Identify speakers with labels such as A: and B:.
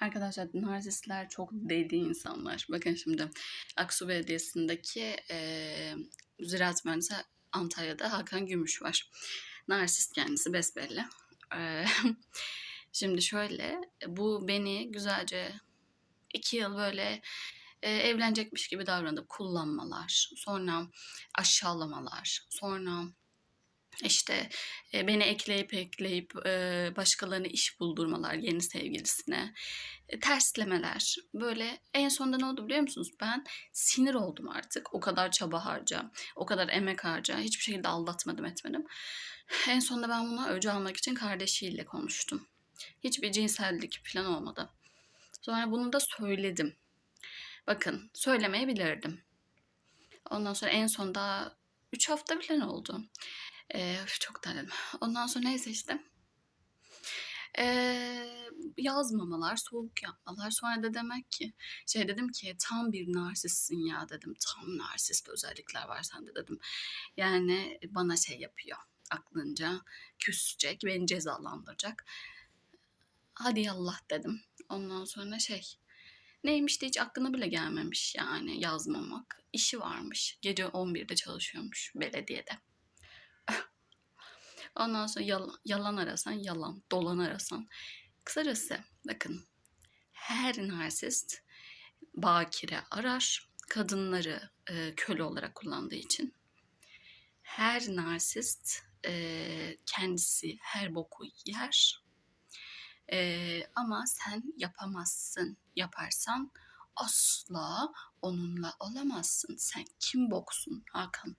A: Arkadaşlar narsistler çok deli insanlar. Bakın şimdi Aksu Belediyesi'ndeki eee Ziraat Mühendisi Antalya'da Hakan Gümüş var. Narsist kendisi besbelli. Eee, şimdi şöyle bu beni güzelce iki yıl böyle e, evlenecekmiş gibi davranıp kullanmalar, sonra aşağılamalar, sonra işte beni ekleyip ekleyip başkalarına iş buldurmalar yeni sevgilisine, e, terslemeler. Böyle en sonunda ne oldu biliyor musunuz? Ben sinir oldum artık. O kadar çaba harca, o kadar emek harca. Hiçbir şekilde aldatmadım etmedim. En sonunda ben buna öcü almak için kardeşiyle konuştum. Hiçbir cinsellik falan olmadı. Sonra bunu da söyledim. Bakın söylemeyebilirdim. Ondan sonra en sonunda 3 hafta falan oldu. Üf, çok terledim. Ondan sonra neyse işte. Ee, yazmamalar, soğuk yapmalar. Sonra da demek ki şey dedim ki tam bir narsistsin ya dedim. Tam narsist özellikler var sende dedim. Yani bana şey yapıyor aklınca küsecek, beni cezalandıracak. Hadi yallah dedim. Ondan sonra şey neymiş de hiç aklına bile gelmemiş yani yazmamak. İşi varmış. Gece 11'de çalışıyormuş belediyede. Ondan sonra yalan, yalan arasan yalan, dolan arasan. Kısacası bakın her narsist bakire arar. Kadınları e, köle olarak kullandığı için. Her narsist e, kendisi her boku yer. E, ama sen yapamazsın. Yaparsan asla onunla olamazsın. Sen kim boksun Hakan?